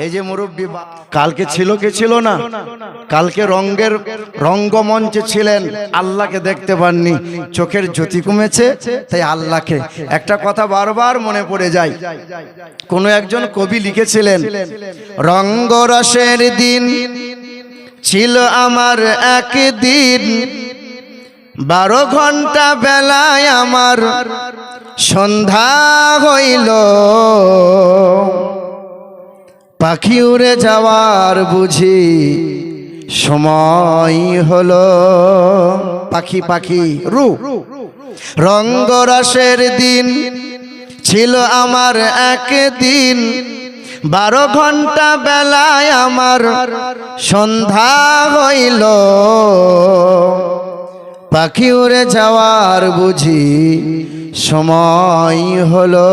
এই যে মুরব্বী কালকে ছিল কে ছিল না? কালকে রঙ্গের রঙ্গমঞ্চে ছিলেন। আল্লাহকে দেখতে পাননি। চোখের জ্যোতি কমেছে তাই আল্লাহকে। একটা কথা বারবার মনে পড়ে যায়। কোনো একজন কবি লিখেছিলেন রঙ্গরসের দিন ছিল আমার একদিন। বারো ঘণ্টা বেলায় আমার সন্ধ্যা হইল। পাখি উড়ে যাওয়ার বুঝি সময় হলো। পাখি পাখি, রু। রঙ্গরসের দিন ছিল আমার একদিন। বারো ঘণ্টা বেলায় আমার সন্ধ্যা হইল। পাখি উড়ে যাওয়ার বুঝি সময় হলো।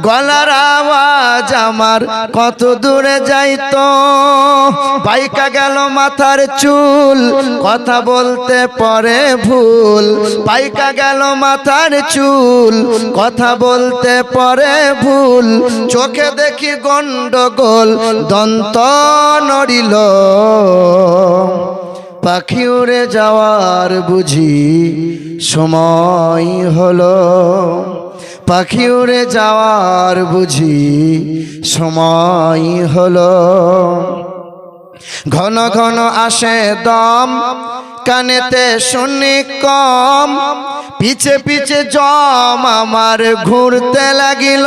গলার আওয়াজ আমার কত দূরে যাইতো। পাইকা গেল মাথার চুল, কথা বলতে পরে ভুল। পাইকা গেল মাথার চুল, কথা বলতে পরে ভুল। চোখে দেখি গন্ডগোল, দন্ত নড়িল। পাখি উড়ে যাওয়ার বুঝি সময় হলো। পাখি উড়ে যাওয়ার বুঝি সময় হলো। ঘন ঘন আসে দম, কানেতে শুনি কম, পিছে পিছে জম আমার ঘুরতে লাগিল।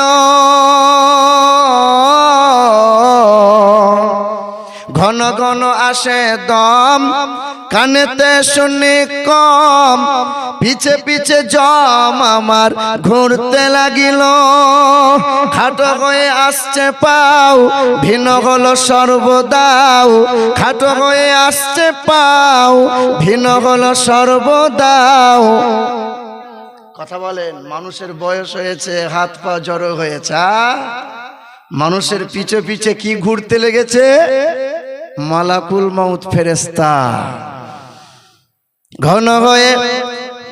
ঘন ঘন আসে দম, কানেতে শুনি কম, পিছে পিছে জম আমার ঘুরতে লাগিল। খাটো হয়ে আসছে পাও, ভিন্ন হলো সর্বদাও। খাটো হয়ে আসছে পাও, ভিন্ন হলো সর্বদাও। কথা বলেন, মানুষের বয়স হয়েছে, হাত পা জড়ো হয়েছে মানুষের পিছে পিছে কি ঘুরতে লেগেছে? মালাকুল মাউত ফেরেস্তা ঘন হয়ে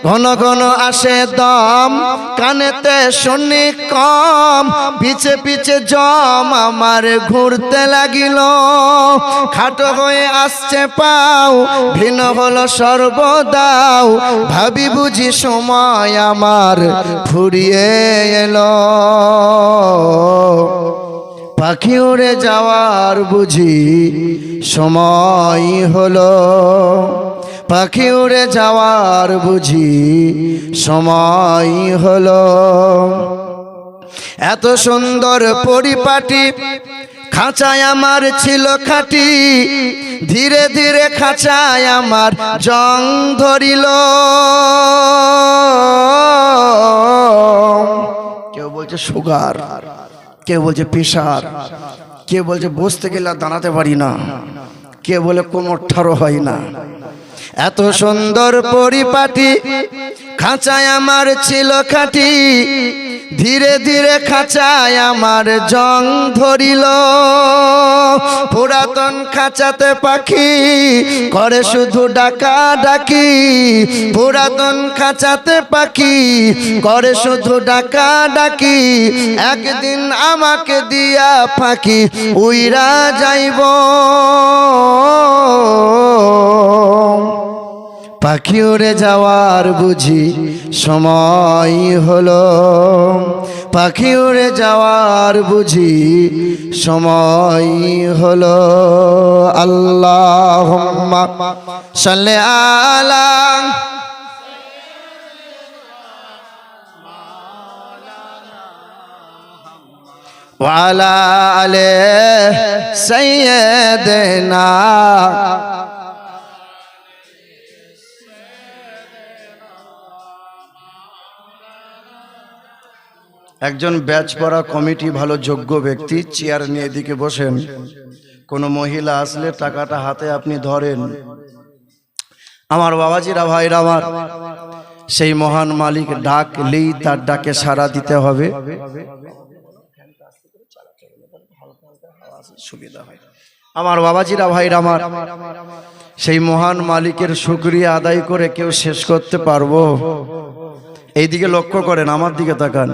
ঘন ঘন আসে দম, কানেতে শুনি কম, পিছে পিছে জম আমার ঘুরতে লাগিল। খাটো হয়ে আসছে পাও, ভিন্ন হলো সর্বদাও, ভাবি বুঝি সময় আমার ফুরিয়ে এলো। পাখি উড়ে যাওয়ার বুঝি সময় হলো। পাখি উড়ে যাওয়ার বুঝি সময় হলো। এত সুন্দর পরিপাটি খাঁচায় আমার ছিল খাটি, ধীরে ধীরে খাঁচায় আমার জং ধরিল। কেউ বলছে, সুগার। কেউ বলছে পেশার কে বলছে বসতে গেলে দাঁড়াতে পারি না কে বলে কোমর ঠারো হয় না। এত সুন্দর পরিপাটি, খাঁচায় আমার ছিল খাটি, ধীরে ধীরে খাঁচায় আমার জং ধরিল। পুরাতন খাঁচাতে পাখি করে শুধু ডাকা ডাকি। পুরাতন খাঁচাতে পাখি করে শুধু ডাকা ডাকি। একদিন আমাকে দিয়া ফাঁকি উইরা যাইব। পাখি উড়ে যাওয়ার বুঝি সময় হলো। পাখি উড়ে যাওয়ার বুঝি সময় হলো। আল্লাহ সালে আলা ওয়ালা আলে সৈয়দনা একজন ব্যাচ পড়া কমিটি ভালো যোগ্য ব্যক্তি, চেয়ার নিয়ে এদিকে বসেন। কোনো মহিলা আসলে টাকাটা হাতে আপনি ধরেন। আমার বাবাজিরা, ভাইরা আমার, সেই মহান মালিক ডাকলেই তার ডাকে সাড়া দিতে হবে। আমার বাবাজিরা, ভাইরা আমার, সেই মহান মালিকের শুক্রিয়া আদায় করে কেউ শেষ করতে পারব? এইদিকে লক্ষ্য করেন, আমার দিকে তাকান।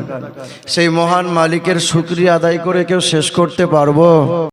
সেই মহান মালিকের শুক্রিয়া আদায় করে কেউ শেষ করতে পারব?